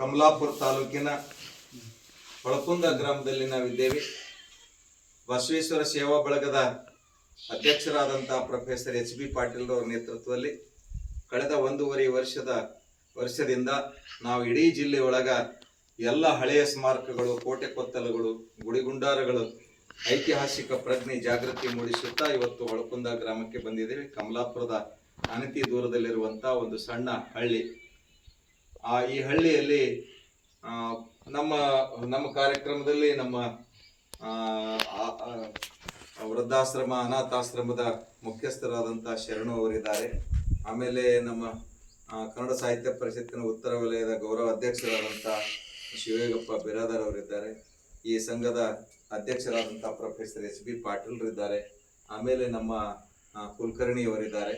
ಕಮಲಾಪುರ ತಾಲೂಕಿನ ಹೊಳಕುಂದ ಗ್ರಾಮದಲ್ಲಿ ನಾವಿದ್ದೇವೆ. ಬಸವೇಶ್ವರ ಸೇವಾ ಬಳಗದ ಅಧ್ಯಕ್ಷರಾದಂಥ ಪ್ರೊಫೆಸರ್ ಎಚ್ ಬಿ ಪಾಟೀಲ್ ಅವರ ನೇತೃತ್ವದಲ್ಲಿ ಕಳೆದ ಒಂದೂವರೆ ವರ್ಷದ ವರ್ಷದಿಂದ ನಾವು ಇಡೀ ಜಿಲ್ಲೆಯೊಳಗ ಎಲ್ಲ ಹಳೆಯ ಸ್ಮಾರಕಗಳು, ಕೋಟೆ ಕೊತ್ತಲುಗಳು, ಗುಡಿಗುಂಡಾರಗಳು, ಐತಿಹಾಸಿಕ ಪ್ರಜ್ಞೆ, ಜಾಗೃತಿ ಮೂಡಿಸುತ್ತಾ ಇವತ್ತು ಹೊಳಕುಂದ ಗ್ರಾಮಕ್ಕೆ ಬಂದಿದ್ದೇವೆ. ಕಮಲಾಪುರದ ಅನತಿ ದೂರದಲ್ಲಿರುವಂತಹ ಒಂದು ಸಣ್ಣ ಹಳ್ಳಿ. ಈ ಹಳ್ಳಿಯಲ್ಲಿ ನಮ್ಮ ನಮ್ಮ ಕಾರ್ಯಕ್ರಮದಲ್ಲಿ ನಮ್ಮ ಆ, ಆ- ಆ, ವೃದ್ಧಾಶ್ರಮ ಅನಾಥಾಶ್ರಮದ ಮುಖ್ಯಸ್ಥರಾದಂಥ ಶರಣು ಅವರಿದ್ದಾರೆ. ಆಮೇಲೆ ನಮ್ಮ ಕನ್ನಡ ಸಾಹಿತ್ಯ ಪರಿಷತ್ತಿನ ಉತ್ತರ ವಲಯದ ಗೌರವ ಅಧ್ಯಕ್ಷರಾದಂಥ ಶಿವೇಗಪ್ಪ ಬಿರಾದರ್ ಅವರಿದ್ದಾರೆ. ಈ ಸಂಘದ ಅಧ್ಯಕ್ಷರಾದಂಥ ಪ್ರೊಫೆಸರ್ ಎಸ್ ಬಿ ಪಾಟೀಲ್ರಿದ್ದಾರೆ. ಆಮೇಲೆ ನಮ್ಮ ಕುಲ್ಕರ್ಣಿ ಕುಲಕರ್ಣಿ ಅವರಿದ್ದಾರೆ.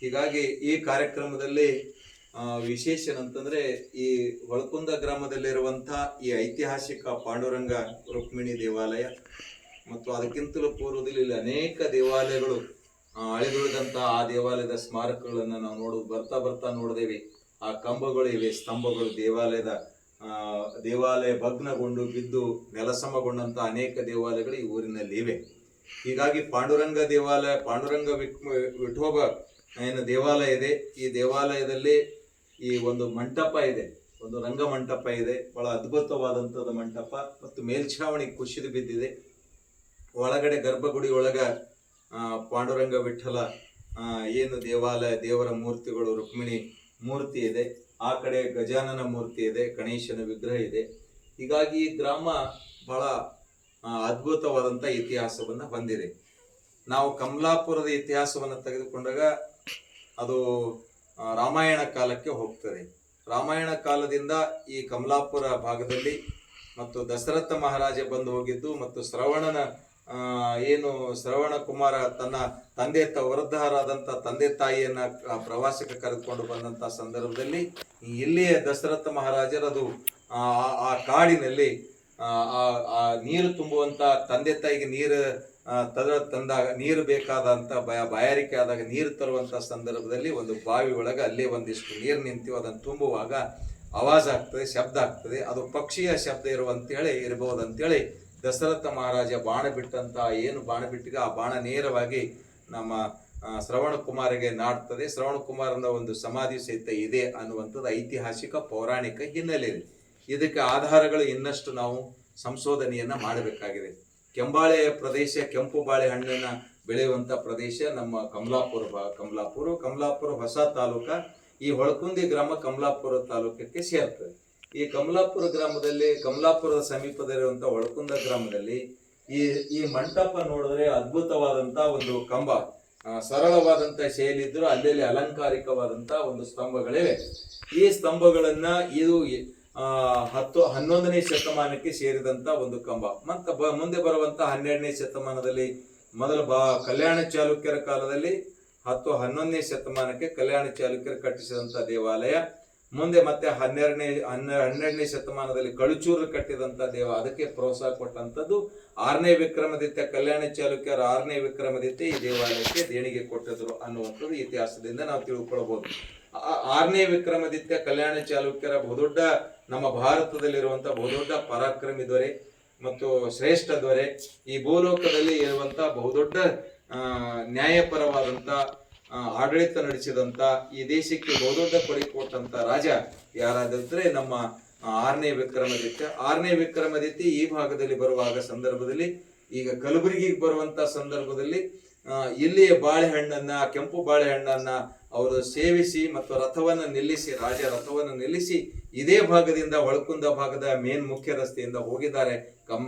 ಹೀಗಾಗಿ ಈ ಕಾರ್ಯಕ್ರಮದಲ್ಲಿ ಆ, ವಿಶೇಷ ಏನಂತಂದ್ರೆ ಈ ಹೊಳಕುಂದ ಗ್ರಾಮದಲ್ಲಿರುವಂತಹ ಈ ಐತಿಹಾಸಿಕ ಪಾಂಡುರಂಗ ರುಕ್ಮಿಣಿ ದೇವಾಲಯ ಮತ್ತು ಅದಕ್ಕಿಂತಲೂ ಪೂರ್ವದಲ್ಲಿ ಇಲ್ಲಿ ಅನೇಕ ದೇವಾಲಯಗಳು ಅಳಿದುಳಿದಂತಹ ಆ ದೇವಾಲಯದ ಸ್ಮಾರಕಗಳನ್ನು ನಾವು ನೋಡು, ಬರ್ತಾ ಬರ್ತಾ ನೋಡಿದೇವೆ. ಆ ಕಂಬಗಳು ಇವೆ, ಸ್ತಂಭಗಳು, ದೇವಾಲಯದ ದೇವಾಲಯ ಭಗ್ನಗೊಂಡು ಬಿದ್ದು ನೆಲಸಮಗೊಂಡಂತ ಅನೇಕ ದೇವಾಲಯಗಳು ಈ ಊರಿನಲ್ಲಿ ಇವೆ. ಹೀಗಾಗಿ ಪಾಂಡುರಂಗ ದೇವಾಲಯ, ಪಾಂಡುರಂಗ ವಿಠೋಬ, ಏನು ದೇವಾಲಯ ಇದೆ, ಈ ದೇವಾಲಯದಲ್ಲಿ ಈ ಒಂದು ಮಂಟಪ ಇದೆ. ಒಂದು ರಂಗ ಮಂಟಪ ಇದೆ. ಬಹಳ ಅದ್ಭುತವಾದಂಥದ್ದು ಮಂಟಪ ಮತ್ತು ಮೇಲ್ಛಾವಣಿ ಕುಸಿದು ಬಿದ್ದಿದೆ. ಒಳಗಡೆ ಗರ್ಭಗುಡಿ ಒಳಗ ಪಾಂಡುರಂಗ ವಿಠಲ ಏನು ದೇವಾಲಯ, ದೇವರ ಮೂರ್ತಿಗಳು, ರುಕ್ಮಿಣಿ ಮೂರ್ತಿ ಇದೆ. ಆ ಕಡೆ ಗಜಾನನ ಮೂರ್ತಿ ಇದೆ. ಗಣೇಶನ ವಿಗ್ರಹ ಇದೆ. ಹೀಗಾಗಿ ಈ ಗ್ರಾಮ ಬಹಳ ಅದ್ಭುತವಾದಂಥ ಇತಿಹಾಸವನ್ನು ಹೊಂದಿದೆ. ನಾವು ಕಮಲಾಪುರದ ಇತಿಹಾಸವನ್ನು ತೆಗೆದುಕೊಂಡಾಗ ಅದು ರಾಮಾಯಣ ಕಾಲಕ್ಕೆ ಹೋಗ್ತದೆ ರಾಮಾಯಣ ಕಾಲದಿಂದ ಈ ಕಮಲಾಪುರ ಭಾಗದಲ್ಲಿ ಮತ್ತು ದಶರಥ ಮಹಾರಾಜ ಬಂದು ಹೋಗಿದ್ದು ಮತ್ತು ಶ್ರವಣನ ಏನು ಶ್ರವಣ ಕುಮಾರ ತನ್ನ ತಂದೆ ತ ವೃದ್ಧರಾದಂಥ ತಂದೆ ತಾಯಿಯನ್ನ ಪ್ರವಾಸಕ್ಕೆ ಕರೆದುಕೊಂಡು ಬಂದಂಥ ಸಂದರ್ಭದಲ್ಲಿ ಇಲ್ಲಿಯ ದಶರಥ ಮಹಾರಾಜರದು ಆ ಕಾಡಿನಲ್ಲಿ ಆ, ನೀರು ತುಂಬುವಂತ ತಂದೆ ತಾಯಿಗೆ ನೀರು ತದ ತಂದಾಗ ನೀರು ಬೇಕಾದಂತ ಬಯ ಬಾಯಾರಿಕೆ ಆದಾಗ ನೀರು ತರುವಂಥ ಸಂದರ್ಭದಲ್ಲಿ ಒಂದು ಬಾವಿ ಒಳಗೆ ಅಲ್ಲೇ ಒಂದಿಷ್ಟು ನೀರು ನಿಂತೀವಿ ಅದನ್ನು ತುಂಬುವಾಗ ಆವಾಜ್ ಆಗ್ತದೆ, ಶಬ್ದ ಆಗ್ತದೆ. ಅದು ಪಕ್ಷಿಯ ಶಬ್ದ ಇರುವಂತೇಳಿ ಇರಬಹುದು ಅಂತೇಳಿ ದಶರಥ ಮಹಾರಾಜ ಬಾಣ ಬಿಟ್ಟಂತ ಏನು ಬಾಣ ಬಿಟ್ಟಿಗೆ ಆ ಬಾಣ ನೇರವಾಗಿ ನಮ್ಮ ಶ್ರವಣ ಕುಮಾರಿಗೆ ನಾಡ್ತದೆ. ಶ್ರವಣ ಕುಮಾರನ ಒಂದು ಸಮಾಧಿ ಸಹಿತ ಇದೆ ಅನ್ನುವಂಥದ್ದು ಐತಿಹಾಸಿಕ ಪೌರಾಣಿಕ ಹಿನ್ನೆಲೆ ಇದೆ ಇದಕ್ಕೆ ಆಧಾರಗಳು ಇನ್ನಷ್ಟು ನಾವು ಸಂಶೋಧನೆಯನ್ನ ಮಾಡಬೇಕಾಗಿದೆ. ಕೆಂಬಾಳೆಯ ಪ್ರದೇಶ, ಕೆಂಪು ಬಾಳೆಹಣ್ಣನ್ನ ಬೆಳೆಯುವಂತ ಪ್ರದೇಶ ನಮ್ಮ ಕಮಲಾಪುರ ಬಾ, ಕಮಲಾಪುರ ಕಮಲಾಪುರ ಹೊಸ ತಾಲೂಕ. ಈ ಹೊಳಕುಂದಿ ಗ್ರಾಮ ಕಮಲಾಪುರ ತಾಲೂಕಕ್ಕೆ ಸೇರ್ತದೆ. ಈ ಕಮಲಾಪುರ ಗ್ರಾಮದಲ್ಲಿ, ಕಮಲಾಪುರದ ಸಮೀಪದಲ್ಲಿರುವಂತ ಹೊಳಕುಂದ ಗ್ರಾಮದಲ್ಲಿ ಈ ಈ ಮಂಟಪ ನೋಡಿದ್ರೆ ಅದ್ಭುತವಾದಂತ ಒಂದು ಕಂಬ ಸರಳವಾದಂಥ ಸರಳವಾದಂತ ಶೈಲಿ ಇದ್ರು ಅಲ್ಲಲ್ಲಿ ಅಲಂಕಾರಿಕವಾದಂತ ಒಂದು ಸ್ತಂಭಗಳಿವೆ. ಈ ಸ್ತಂಭಗಳನ್ನು ಇದು ಹತ್ತು, ಹನ್ನೊಂದನೇ ಶತಮಾನಕ್ಕೆ ಸೇರಿದಂತ ಒಂದು ಕಂಬ. ಮತ್ತು ಬ, ಮುಂದೆ ಬರುವಂತ ಹನ್ನೆರಡನೇ ಶತಮಾನದಲ್ಲಿ, ಮೊದಲ ಬಾ, ಕಲ್ಯಾಣ ಚಾಲುಕ್ಯರ ಕಾಲದಲ್ಲಿ, ಹತ್ತು, ಹನ್ನೊಂದನೇ ಶತಮಾನಕ್ಕೆ ಕಲ್ಯಾಣ ಚಾಲುಕ್ಯರು ಕಟ್ಟಿಸಿದಂತ ದೇವಾಲಯ. ಮುಂದೆ ಮತ್ತೆ ಹನ್ನೆರಡನೇ ಹನ್ನೆ ಹನ್ನೆರಡನೇ ಶತಮಾನದಲ್ಲಿ ಕಳುಚೂರು ಕಟ್ಟಿದಂಥ ದೇವ, ಅದಕ್ಕೆ ಪ್ರೋತ್ಸಾಹ ಕೊಟ್ಟಂಥದ್ದು ಆರನೇ ವಿಕ್ರಮದಿತ್ಯ ಕಲ್ಯಾಣ ಚಾಲುಕ್ಯರ ಆರನೇ ವಿಕ್ರಮದಿತ್ಯ ಈ ದೇವಾಲಯಕ್ಕೆ ದೇಣಿಗೆ ಕೊಟ್ಟಿದ್ರು ಅನ್ನುವಂಥದ್ದು ಇತಿಹಾಸದಿಂದ ನಾವು ತಿಳ್ಕೊಳ್ಬಹುದು ಆರನೇ ವಿಕ್ರಮದಿತ್ಯ ಕಲ್ಯಾಣ ಚಾಲುಕ್ಯರ ಬಹುದೊಡ್ಡ ನಮ್ಮ ಭಾರತದಲ್ಲಿರುವಂಥ ಬಹುದೊಡ್ಡ ಪರಾಕ್ರಮಿ ದೊರೆ ಮತ್ತು ಶ್ರೇಷ್ಠ ದೊರೆ ಈ ಭೂಲೋಕದಲ್ಲಿ ಇರುವಂಥ ಬಹುದೊಡ್ಡ ನ್ಯಾಯಪರವಾದಂಥ ಆಡಳಿತ ನಡೆಸಿದಂತ ಈ ದೇಶಕ್ಕೆ ಬಹುದೊಡ್ಡ ಕೊಡುಗೆ ಕೊಟ್ಟಂತ ರಾಜ ಯಾರಾದ್ರೆ ನಮ್ಮ ಆರನೇ ವಿಕ್ರಮಾದಿತ್ಯ. ಆರನೇ ವಿಕ್ರಮಾದಿತ್ಯ ಈ ಭಾಗದಲ್ಲಿ ಬರುವಾಗ ಸಂದರ್ಭದಲ್ಲಿ, ಈಗ ಕಲಬುರಗಿಗೆ ಬರುವಂತ ಸಂದರ್ಭದಲ್ಲಿ ಇಲ್ಲಿಯ ಬಾಳೆಹಣ್ಣನ್ನ, ಕೆಂಪು ಬಾಳೆಹಣ್ಣನ್ನ ಅವರು ಸೇವಿಸಿ ಮತ್ತು ರಥವನ್ನ ನಿಲ್ಲಿಸಿ, ರಾಜ ರಥವನ್ನ ನಿಲ್ಲಿಸಿ ಇದೇ ಭಾಗದಿಂದ ಒಳಕುಂದ ಭಾಗದ ಮೇನ್ ಮುಖ್ಯ ರಸ್ತೆಯಿಂದ ಹೋಗಿದ್ದಾರೆ. ಕಮ್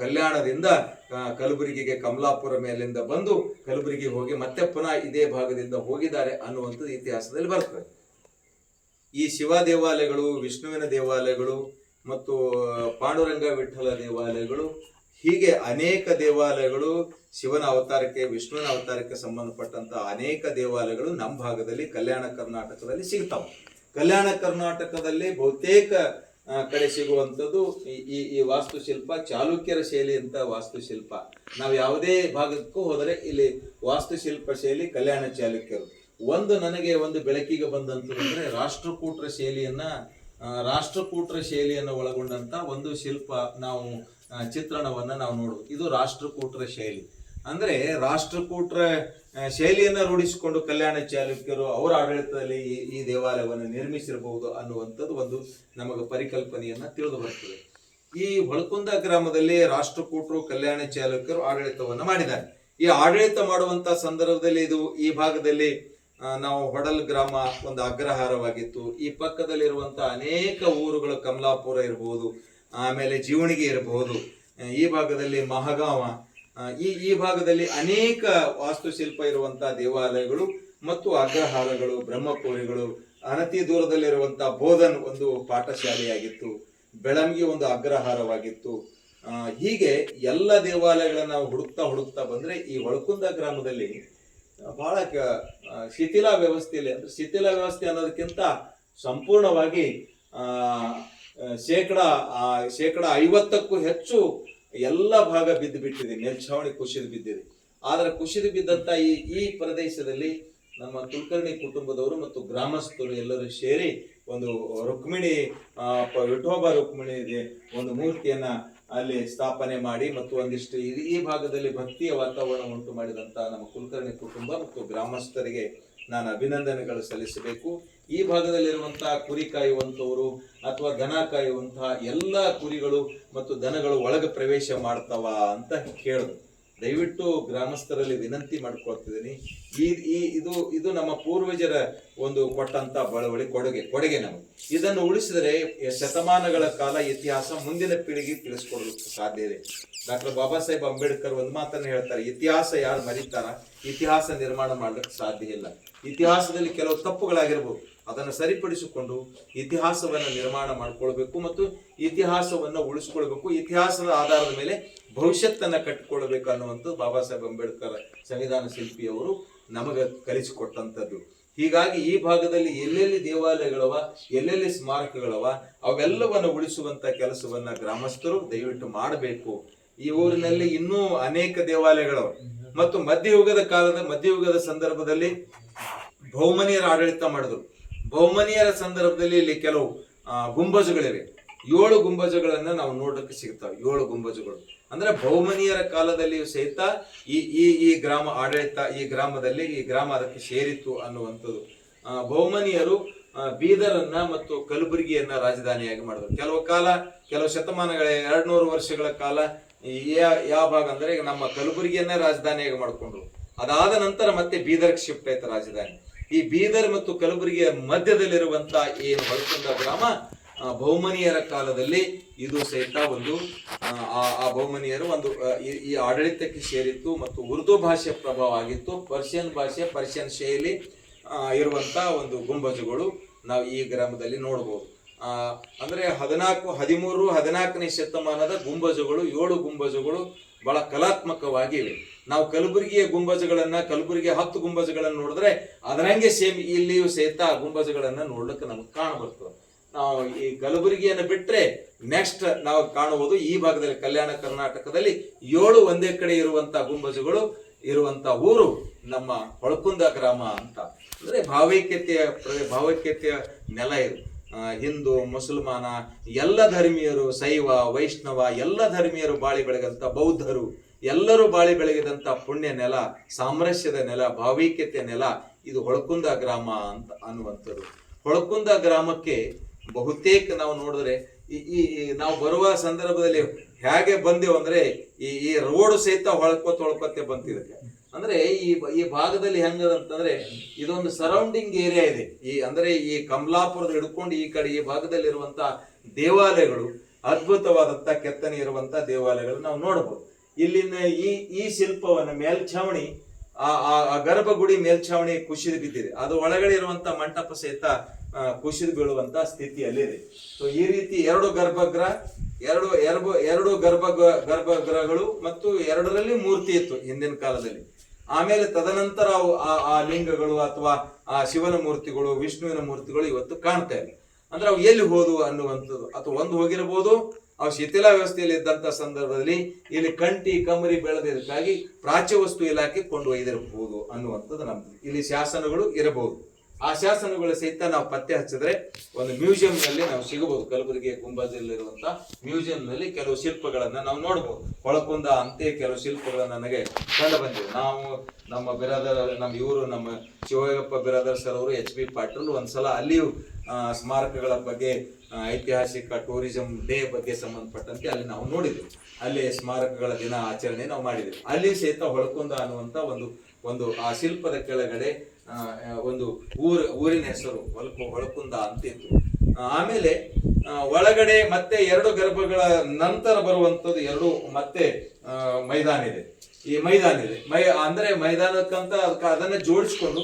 ಕಲ್ಯಾಣದಿಂದ ಕಲಬುರಗಿಗೆ ಕಮಲಾಪುರ ಮೇಲಿಂದ ಬಂದು ಕಲಬುರಗಿ ಹೋಗಿ ಮತ್ತೆ ಪುನಃ ಇದೇ ಭಾಗದಿಂದ ಹೋಗಿದ್ದಾರೆ ಅನ್ನುವಂಥದ್ದು ಇತಿಹಾಸದಲ್ಲಿ ಬರ್ತದೆ. ಈ ಶಿವ ದೇವಾಲಯಗಳು, ವಿಷ್ಣುವಿನ ದೇವಾಲಯಗಳು ಮತ್ತು ಪಾಂಡುರಂಗ ವಿಠಲ ದೇವಾಲಯಗಳು ಹೀಗೆ ಅನೇಕ ದೇವಾಲಯಗಳು ಶಿವನ ಅವತಾರಕ್ಕೆ, ವಿಷ್ಣುವಿನ ಅವತಾರಕ್ಕೆ ಸಂಬಂಧಪಟ್ಟಂತ ಅನೇಕ ದೇವಾಲಯಗಳು ನಮ್ಮ ಭಾಗದಲ್ಲಿ ಕಲ್ಯಾಣ ಕರ್ನಾಟಕದಲ್ಲಿ ಸಿಗ್ತಾವೆ. ಕಲ್ಯಾಣ ಕರ್ನಾಟಕದಲ್ಲಿ ಬಹುತೇಕ ಕಡೆ ಸಿಗುವಂಥದ್ದು ಈ- ಈ ವಾಸ್ತುಶಿಲ್ಪ, ಚಾಲುಕ್ಯರ ಶೈಲಿ ಅಂತ ವಾಸ್ತುಶಿಲ್ಪ. ನಾವು ಯಾವುದೇ ಭಾಗಕ್ಕೂ ಹೋದರೆ ಇಲ್ಲಿ ವಾಸ್ತುಶಿಲ್ಪ ಶೈಲಿ ಕಲ್ಯಾಣ ಚಾಲುಕ್ಯರು. ಒಂದು ನನಗೆ ಒಂದು ಬೆಳಕಿಗೆ ಬಂದಂಥದ್ದು ಅಂದ್ರೆ ರಾಷ್ಟ್ರಕೂಟರ ಶೈಲಿಯನ್ನ ರಾಷ್ಟ್ರಕೂಟರ ಶೈಲಿಯನ್ನು ಒಳಗೊಂಡಂತ ಒಂದು ಶಿಲ್ಪ ನಾವು ಚಿತ್ರಣವನ್ನ ನಾವು ನೋಡೋದು ಇದು ರಾಷ್ಟ್ರಕೂಟರ ಶೈಲಿ. ಅಂದ್ರೆ ರಾಷ್ಟ್ರಕೂಟರ ಶೈಲಿಯನ್ನು ರೂಢಿಸಿಕೊಂಡು ಕಲ್ಯಾಣ ಚಾಲುಕ್ಯರು ಅವರ ಆಡಳಿತದಲ್ಲಿ ಈ ಈ ದೇವಾಲಯವನ್ನು ನಿರ್ಮಿಸಿರಬಹುದು ಅನ್ನುವಂಥದ್ದು ಒಂದು ನಮಗೆ ಪರಿಕಲ್ಪನೆಯನ್ನ ತಿಳಿದು ಬರ್ತದೆ. ಈ ಹೊಳಕುಂದ ಗ್ರಾಮದಲ್ಲಿ ರಾಷ್ಟ್ರಕೂಟರು, ಕಲ್ಯಾಣ ಚಾಲುಕ್ಯರು ಆಡಳಿತವನ್ನು ಮಾಡಿದ್ದಾರೆ. ಈ ಆಡಳಿತ ಮಾಡುವಂತ ಸಂದರ್ಭದಲ್ಲಿ ಇದು ಈ ಭಾಗದಲ್ಲಿ ನಾವು ಹೊಡಲ್ ಗ್ರಾಮ ಒಂದು ಅಗ್ರಹಾರವಾಗಿತ್ತು. ಈ ಪಕ್ಕದಲ್ಲಿರುವಂತಹ ಅನೇಕ ಊರುಗಳು ಕಮಲಾಪುರ ಇರಬಹುದು ಆಮೇಲೆ ಜೀವಣಿಗೆ ಇರಬಹುದು. ಈ ಭಾಗದಲ್ಲಿ ಮಹಗಾವ ಈ ಈ ಭಾಗದಲ್ಲಿ ಅನೇಕ ವಾಸ್ತುಶಿಲ್ಪ ಇರುವಂತಹ ದೇವಾಲಯಗಳು ಮತ್ತು ಅಗ್ರಹಾರಗಳು, ಬ್ರಹ್ಮಪುರಿಗಳು, ಅನತಿ ದೂರದಲ್ಲಿರುವಂತಹ ಬೋಧನ್ ಒಂದು ಪಾಠಶಾಲೆಯಾಗಿತ್ತು, ಬೆಳಂಗಿ ಒಂದು ಅಗ್ರಹಾರವಾಗಿತ್ತು. ಹೀಗೆ ಎಲ್ಲ ದೇವಾಲಯಗಳನ್ನ ನಾವು ಹುಡುಕ್ತಾ ಹುಡುಕ್ತಾ ಬಂದ್ರೆ ಈ ಒಳಕುಂದ ಗ್ರಾಮದಲ್ಲಿ ಬಹಳ ಶಿಥಿಲ ವ್ಯವಸ್ಥೆಯಲ್ಲಿ ಅಂದ್ರೆ ಶಿಥಿಲ ವ್ಯವಸ್ಥೆ ಅನ್ನೋದಕ್ಕಿಂತ ಸಂಪೂರ್ಣವಾಗಿ ಶೇಕಡ ಶೇಕಡ ಐವತ್ತಕ್ಕೂ ಹೆಚ್ಚು ಎಲ್ಲ ಭಾಗ ಬಿದ್ದು ಬಿಟ್ಟಿದೆ. ಮೇಲ್ಛಾವಣಿ ಕುಸಿದು ಬಿದ್ದಿದೆ. ಆದರೆ ಕುಸಿದು ಬಿದ್ದಂತ ಈ ಈ ಪ್ರದೇಶದಲ್ಲಿ ನಮ್ಮ ಕುಲಕರ್ಣಿ ಕುಟುಂಬದವರು ಮತ್ತು ಗ್ರಾಮಸ್ಥರು ಎಲ್ಲರೂ ಸೇರಿ ಒಂದು ರುಕ್ಮಿಣಿ ವಿಠೋಬ ರುಕ್ಮಿಣಿ ಒಂದು ಮೂರ್ತಿಯನ್ನ ಅಲ್ಲಿ ಸ್ಥಾಪನೆ ಮಾಡಿ ಮತ್ತು ಒಂದಿಷ್ಟು ಈ ಭಾಗದಲ್ಲಿ ಭಕ್ತಿಯ ವಾತಾವರಣ ಉಂಟು ಮಾಡಿದಂತ ನಮ್ಮ ಕುಲಕರ್ಣಿ ಕುಟುಂಬ ಮತ್ತು ಗ್ರಾಮಸ್ಥರಿಗೆ ನಾನು ಅಭಿನಂದನೆಗಳು ಸಲ್ಲಿಸಬೇಕು. ಈ ಭಾಗದಲ್ಲಿರುವಂತಹ ಕುರಿ ಕಾಯುವಂತವರು ಅಥವಾ ದನ ಕಾಯುವಂತಹ ಎಲ್ಲ ಕುರಿಗಳು ಮತ್ತು ದನಗಳು ಒಳಗೆ ಪ್ರವೇಶ ಮಾಡ್ತಾವ ಅಂತ ಕೇಳಿದ್ರು ದಯವಿಟ್ಟು ಗ್ರಾಮಸ್ಥರಲ್ಲಿ ವಿನಂತಿ ಮಾಡ್ಕೊಳ್ತಿದ್ದೀನಿ. ಈ ಈ, ಇದು ಇದು ನಮ್ಮ ಪೂರ್ವಜರ ಒಂದು ಕೊಟ್ಟಂತ ಬಳವಳಿ ಕೊಡುಗೆ ಕೊಡುಗೆ ನಮಗೆ. ಇದನ್ನು ಉಳಿಸಿದರೆ ಶತಮಾನಗಳ ಕಾಲ ಇತಿಹಾಸ ಮುಂದಿನ ಪೀಳಿಗೆ ತಿಳಿಸ್ಕೊಡಲಿಕ್ಕೆ ಸಾಧ್ಯ ಇದೆ. ಡಾಕ್ಟರ್ ಬಾಬಾ ಸಾಹೇಬ್ ಅಂಬೇಡ್ಕರ್ ಒಂದು ಮಾತನ್ನು ಹೇಳ್ತಾರೆ, ಇತಿಹಾಸ ಯಾರು ಮರಿತಾರ? ಇತಿಹಾಸ ನಿರ್ಮಾಣ ಮಾಡ್ಲಿಕ್ಕೆ ಸಾಧ್ಯ ಇಲ್ಲ. ಇತಿಹಾಸದಲ್ಲಿ ಕೆಲವು ತಪ್ಪುಗಳಾಗಿರ್ಬೋದು. ಅದನ್ನು ಸರಿಪಡಿಸಿಕೊಂಡು ಇತಿಹಾಸವನ್ನ ನಿರ್ಮಾಣ ಮಾಡಿಕೊಳ್ಬೇಕು ಮತ್ತು ಇತಿಹಾಸವನ್ನ ಉಳಿಸ್ಕೊಳ್ಬೇಕು. ಇತಿಹಾಸದ ಆಧಾರದ ಮೇಲೆ ಭವಿಷ್ಯತ್ತನ್ನ ಕಟ್ಟಿಕೊಳ್ಬೇಕು ಅನ್ನುವಂಥದ್ದು ಬಾಬಾ ಸಾಹೇಬ್ ಅಂಬೇಡ್ಕರ್ ಸಂವಿಧಾನ ಶಿಲ್ಪಿಯವರು ನಮಗೆ ಕಲಿಸಿಕೊಟ್ಟಂಥದ್ದು. ಹೀಗಾಗಿ ಈ ಭಾಗದಲ್ಲಿ ಎಲ್ಲೆಲ್ಲಿ ದೇವಾಲಯಗಳವ, ಎಲ್ಲೆಲ್ಲಿ ಸ್ಮಾರಕಗಳವ, ಅವೆಲ್ಲವನ್ನು ಉಳಿಸುವಂತ ಕೆಲಸವನ್ನ ಗ್ರಾಮಸ್ಥರು ದಯವಿಟ್ಟು ಮಾಡಬೇಕು. ಈ ಊರಿನಲ್ಲಿ ಇನ್ನೂ ಅನೇಕ ದೇವಾಲಯಗಳವ. ಮತ್ತು ಮಧ್ಯಯುಗದ ಕಾಲದ, ಮಧ್ಯಯುಗದ ಸಂದರ್ಭದಲ್ಲಿ ಬಹುಮನಿಯರ ಆಡಳಿತ ಮಾಡಿದ್ರು. ಬಹುಮನಿಯರ ಸಂದರ್ಭದಲ್ಲಿ ಇಲ್ಲಿ ಕೆಲವು ಗುಂಬಜಗಳಿವೆ. ಏಳು ಗುಂಬಜುಗಳನ್ನ ನಾವು ನೋಡಕ್ಕೆ ಸಿಗ್ತಾವೆ. ಏಳು ಗುಂಬಜಗಳು. ಅಂದ್ರೆ ಬಹುಮನಿಯರ ಕಾಲದಲ್ಲಿಯೂ ಸಹಿತ ಈ ಈ ಈ ಗ್ರಾಮ ಆಡಳಿತ, ಈ ಗ್ರಾಮದಲ್ಲಿ ಈ ಗ್ರಾಮ ಅದಕ್ಕೆ ಸೇರಿತ್ತು ಅನ್ನುವಂಥದ್ದು. ಬಹುಮನಿಯರು ಬೀದರನ್ನ ಮತ್ತು ಕಲಬುರಗಿಯನ್ನ ರಾಜಧಾನಿಯಾಗಿ ಮಾಡಿದ್ರು. ಕೆಲವು ಕಾಲ, ಕೆಲವು ಶತಮಾನಗಳ ಎರಡ್ ನೂರು ವರ್ಷಗಳ ಕಾಲ ಯಾವ ಭಾಗ ಅಂದ್ರೆ ನಮ್ಮ ಕಲಬುರಗಿಯನ್ನ ರಾಜಧಾನಿಯಾಗಿ ಮಾಡಿಕೊಂಡ್ರು. ಅದಾದ ನಂತರ ಮತ್ತೆ ಬೀದರ್ಗೆ ಶಿಫ್ಟ್ ಆಯ್ತು ರಾಜಧಾನಿ. ಈ ಬೀದರ್ ಮತ್ತು ಕಲಬುರಗಿಯ ಮಧ್ಯದಲ್ಲಿರುವಂತ ಏನು ಹೊರತಂದ ಗ್ರಾಮ ಬಹುಮನಿಯರ ಕಾಲದಲ್ಲಿ ಇದು ಸಹಿತ ಒಂದು ಆ, ಬಹುಮನಿಯರು ಒಂದು ಈ- ಆಡಳಿತಕ್ಕೆ ಸೇರಿತ್ತು ಮತ್ತು ಉರ್ದು ಭಾಷೆ ಪ್ರಭಾವ ಆಗಿತ್ತು. ಪರ್ಷಿಯನ್ ಭಾಷೆ ಪರ್ಷಿಯನ್ ಶೈಲಿ ಇರುವಂಥ ಒಂದು ಗುಂಬಜುಗಳು ನಾವು ಈ ಗ್ರಾಮದಲ್ಲಿ ನೋಡಬಹುದು ಆ, ಅಂದ್ರೆ ಹದಿನಾಲ್ಕು ಹದಿಮೂರು ಹದಿನಾಲ್ಕನೇ ಶತಮಾನದ ಗುಂಬಜುಗಳು ಏಳು ಗುಂಬಜುಗಳು ಬಹಳ ಕಲಾತ್ಮಕವಾಗಿ ನಾವು ಕಲಬುರಗಿಯ ಗುಂಬಜಗಳನ್ನು, ಕಲಬುರಗಿಯ ಹತ್ತು ಗುಂಬಜಗಳನ್ನು ನೋಡಿದ್ರೆ ಅದರಂಗೆ ಸೇಮ್ ಇಲ್ಲಿಯೂ ಸಹಿತ ಗುಂಬಜುಗಳನ್ನ ನೋಡ್ಲಿಕ್ಕೆ ನಮ್ಗೆ ಕಾಣಬರ್ತದೆ ನಾವು ಈ ಕಲಬುರಗಿಯನ್ನು ಬಿಟ್ಟರೆ ನೆಕ್ಸ್ಟ್ ನಾವು ಕಾಣುವುದು ಈ ಭಾಗದಲ್ಲಿ ಕಲ್ಯಾಣ ಕರ್ನಾಟಕದಲ್ಲಿ ಏಳು ಒಂದೇ ಕಡೆ ಇರುವಂತ ಗುಂಬಜಗಳು, ಇರುವಂತ ಊರು ನಮ್ಮ ಹೊಳಕುಂದ ಗ್ರಾಮ ಅಂತ. ಅಂದ್ರೆ ಭಾವೈಕ್ಯತೆಯ ಭಾವೈಕ್ಯತೆಯ ನೆಲ ಇದು. ಹಿಂದೂ, ಮುಸಲ್ಮಾನ, ಎಲ್ಲ ಧರ್ಮೀಯರು, ಶೈವ, ವೈಷ್ಣವ, ಎಲ್ಲ ಧರ್ಮೀಯರು ಬಾಳಿ ಬೆಳಗಂತ ಬೌದ್ಧರು, ಎಲ್ಲರೂ ಬಾಳಿ ಬೆಳಗಿದಂಥ ಪುಣ್ಯ ನೆಲ ಸಾಮರಸ್ಯದ ನೆಲ ಭಾವೈಕ್ಯತೆ ನೆಲ, ಇದು ಹೊಳಕುಂದ ಗ್ರಾಮ ಅಂತ ಅನ್ನುವಂಥದ್ದು. ಹೊಳಕುಂದ ಗ್ರಾಮಕ್ಕೆ ಬಹುತೇಕ ನಾವು ನೋಡಿದ್ರೆ ಈ ಈ ನಾವು ಬರುವ ಸಂದರ್ಭದಲ್ಲಿ ಹೇಗೆ ಬಂದೆವು ಅಂದ್ರೆ ಈ ಈ ರೋಡ್ ಸಹಿತ ಹೊಳ್ಕೋತ ಹೊಳ್ಕೋತೆ ಬಂತು ಇದಕ್ಕೆ ಅಂದ್ರೆ ಈ ಈ ಭಾಗದಲ್ಲಿ ಹೆಂಗದಂತಂದ್ರೆ ಇದೊಂದು ಸರೌಂಡಿಂಗ್ ಏರಿಯಾ ಇದೆ. ಈ ಅಂದ್ರೆ ಈ ಕಮಲಾಪುರದ ಹಿಡ್ಕೊಂಡು ಈ ಕಡೆ ಈ ಭಾಗದಲ್ಲಿರುವಂತ ದೇವಾಲಯಗಳು, ಅದ್ಭುತವಾದಂತ ಕೆತ್ತನೆ ಇರುವಂತ ದೇವಾಲಯಗಳು ನಾವು ನೋಡಬಹುದು ಇಲ್ಲಿನ ಈ ಈ ಶಿಲ್ಪವನ್ನ ಮೇಲ್ಛಾವಣಿ, ಆ ಗರ್ಭಗುಡಿ ಮೇಲ್ಛಾವಣಿ ಕುಸಿದು ಬಿದ್ದಿದೆ. ಅದು ಒಳಗಡೆ ಇರುವಂತ ಮಂಟಪ ಸಹಿತ ಕುಸಿದು ಬೀಳುವಂತ ಸ್ಥಿತಿಯಲ್ಲಿದೆ. ಸೊ ಈ ರೀತಿ ಎರಡು ಗರ್ಭಗ್ರಹ ಎರಡು ಎರಡು ಎರಡು ಗರ್ಭ ಗರ್ಭಗ್ರಹಗಳು ಮತ್ತು ಎರಡರಲ್ಲಿ ಮೂರ್ತಿ ಇತ್ತು ಹಿಂದಿನ ಕಾಲದಲ್ಲಿ. ಆಮೇಲೆ ತದನಂತರ ಅವು ಆ- ಲಿಂಗಗಳು ಅಥವಾ ಆ ಶಿವನ ಮೂರ್ತಿಗಳು, ವಿಷ್ಣುವಿನ ಮೂರ್ತಿಗಳು ಇವತ್ತು ಕಾಣ್ತಾ ಇಲ್ಲ ಅಂದ್ರೆ ಅವು ಎಲ್ಲಿ ಹೋದವು ಅನ್ನುವಂಥದ್ದು. ಅಥವಾ ಒಂದು ಹೋಗಿರಬಹುದು ಅವು ಶಿಥಿಲಾ ವ್ಯವಸ್ಥೆಯಲ್ಲಿ ಇದ್ದಂತ ಸಂದರ್ಭದಲ್ಲಿ ಇಲ್ಲಿ ಕಂಟಿ ಕಮರಿ ಬೆಳೆದಿದ್ದಕ್ಕಾಗಿ ಪ್ರಾಚ್ಯ ವಸ್ತು ಇಲಾಖೆ ಕೊಂಡೊಯ್ದಿರಬಹುದು ಅನ್ನುವಂಥದ್ದು ನಮ್ದು. ಇಲ್ಲಿ ಶಾಸನಗಳು ಇರಬಹುದು. ಆ ಶಾಸನಗಳು ಸಹಿತ ನಾವು ಪತ್ತೆ ಹಚ್ಚಿದ್ರೆ ಒಂದು ಮ್ಯೂಸಿಯಂ ನಲ್ಲಿ ನಾವು ಸಿಗಬಹುದು. ಕಲಬುರಗಿ ಕುಂಭದಲ್ಲಿರುವಂತ ಮ್ಯೂಸಿಯಂ ನಲ್ಲಿ ಕೆಲವು ಶಿಲ್ಪಗಳನ್ನ ನಾವು ನೋಡಬಹುದು ಹೊಳಕುಂದ ಅಂತೆ ಕೆಲವು ಶಿಲ್ಪಗಳನ್ನ ನನಗೆ ಕಂಡು ಬಂದಿದೆ. ನಾವು ನಮ್ಮ ಬಿರಾದರ್ ನಮ್ಮ ಇವರು, ನಮ್ಮ ಶಿವಯ್ಯಪ್ಪ ಬಿರಾದರ್ ಸರ್ ಅವರು, ಎಚ್ ಬಿ ಪಾಟೀಲ್ ಒಂದ್ಸಲ ಅಲ್ಲಿಯೂ ಸ್ಮಾರಕಗಳ ಬಗ್ಗೆ ಐತಿಹಾಸಿಕ ಟೂರಿಸಂ ಡೇ ಬಗ್ಗೆ ಸಂಬಂಧಪಟ್ಟಂತೆ ಅಲ್ಲಿ ನಾವು ನೋಡಿದ್ವಿ. ಅಲ್ಲಿ ಸ್ಮಾರಕಗಳ ದಿನ ಆಚರಣೆ ನಾವು ಮಾಡಿದ್ವಿ. ಅಲ್ಲಿ ಸಹಿತ ಹೊಳಕುಂದ ಅನ್ನುವಂತ ಒಂದು ಒಂದು ಆ ಶಿಲ್ಪದ ಕೆಳಗಡೆ ಒಂದು ಊರ, ಊರಿನ ಹೆಸರು ಹೊಲಕು ಹೊಳಕುಂದ ಅಂತಿತ್ತು. ಆಮೇಲೆ ಒಳಗಡೆ ಮತ್ತೆ ಎರಡು ಗರ್ಭಗಳ ನಂತರ ಬರುವಂತದ್ದು ಎರಡು ಮತ್ತೆ ಮೈದಾನ ಇದೆ. ಈ ಮೈದಾನ ಇದೆ. ಮೈ, ಅಂದ್ರೆ ಮೈದಾನಕ್ಕಂತ ಅದನ್ನ ಜೋಡಿಸ್ಕೊಂಡು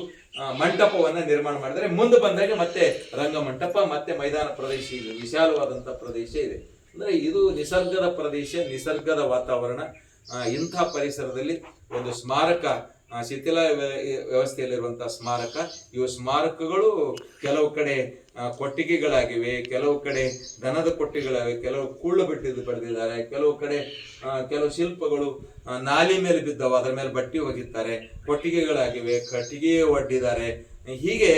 ಮಂಟಪವನ್ನ ನಿರ್ಮಾಣ ಮಾಡಿದರೆ ಮುಂದೆ ಬಂದಾಗ ಮತ್ತೆ ರಂಗಮಂಟಪ, ಮತ್ತೆ ಮೈದಾನ ಪ್ರದೇಶ ಇದೆ. ವಿಶಾಲವಾದಂತ ಪ್ರದೇಶ ಇದೆ. ಅಂದ್ರೆ ಇದು ನಿಸರ್ಗದ ಪ್ರದೇಶ, ನಿಸರ್ಗದ ವಾತಾವರಣ. ಇಂಥ ಪರಿಸರದಲ್ಲಿ ಒಂದು ಸ್ಮಾರಕ ಶಿಥಿಲ ವ್ಯ- ವ್ಯವಸ್ಥೆಯಲ್ಲಿರುವಂತಹ ಸ್ಮಾರಕ. ಇವು ಸ್ಮಾರಕಗಳು ಕೆಲವು ಕಡೆ ಕೊಟ್ಟಿಗೆಗಳಾಗಿವೆ, ಕೆಲವು ಕಡೆ ದನದ ಕೊಟ್ಟಿಗೆಗಳಾಗಿವೆ, ಕೆಲವು ಕೂಳು ಬಿಟ್ಟಿದ್ದು ಬರೆದಿದ್ದಾರೆ ಕೆಲವು ಕಡೆ ಕೆಲವು ಶಿಲ್ಪಗಳು ನಾಲಿ ಮೇಲೆ ಬಿದ್ದವು, ಅದರ ಮೇಲೆ ಬಟ್ಟಿ ಒಗಿತಾರೆ ಕೊಟ್ಟಿಗೆಗಳಾಗಿವೆ ಕಟ್ಟಿಗೆ ಒಡ್ಡಿದ್ದಾರೆ. ಹೀಗೆ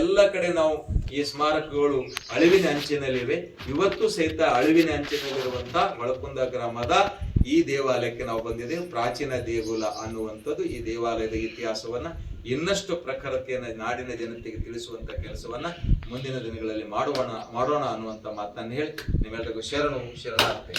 ಎಲ್ಲ ಕಡೆ ನಾವು ಈ ಸ್ಮಾರಕಗಳು ಅಳಿವಿನ ಅಂಚಿನಲ್ಲಿವೆ. ಇವತ್ತು ಸಹಿತ ಅಳಿವಿನ ಅಂಚಿನಲ್ಲಿರುವಂತ ಮಳಕುಂದ ಗ್ರಾಮದ ಈ ದೇವಾಲಯಕ್ಕೆ ನಾವು ಬಂದಿದ್ದೇವೆ. ಪ್ರಾಚೀನ ದೇಗುಲ ಅನ್ನುವಂಥದ್ದು ಈ ದೇವಾಲಯದ ಇತಿಹಾಸವನ್ನ ಇನ್ನಷ್ಟು ಪ್ರಖರತೆಯನ್ನು ನಾಡಿನ ಜನತೆಗೆ ತಿಳಿಸುವಂತ ಕೆಲಸವನ್ನ ಮುಂದಿನ ದಿನಗಳಲ್ಲಿ ಮಾಡೋಣ ಮಾಡೋಣ ಅನ್ನುವಂತ ಮಾತನ್ನು ಹೇಳಿ ನಿಮ್ಮೆಲ್ಲರಿಗೂ ಶರಣು ಶರಣಾರ್ಥಿ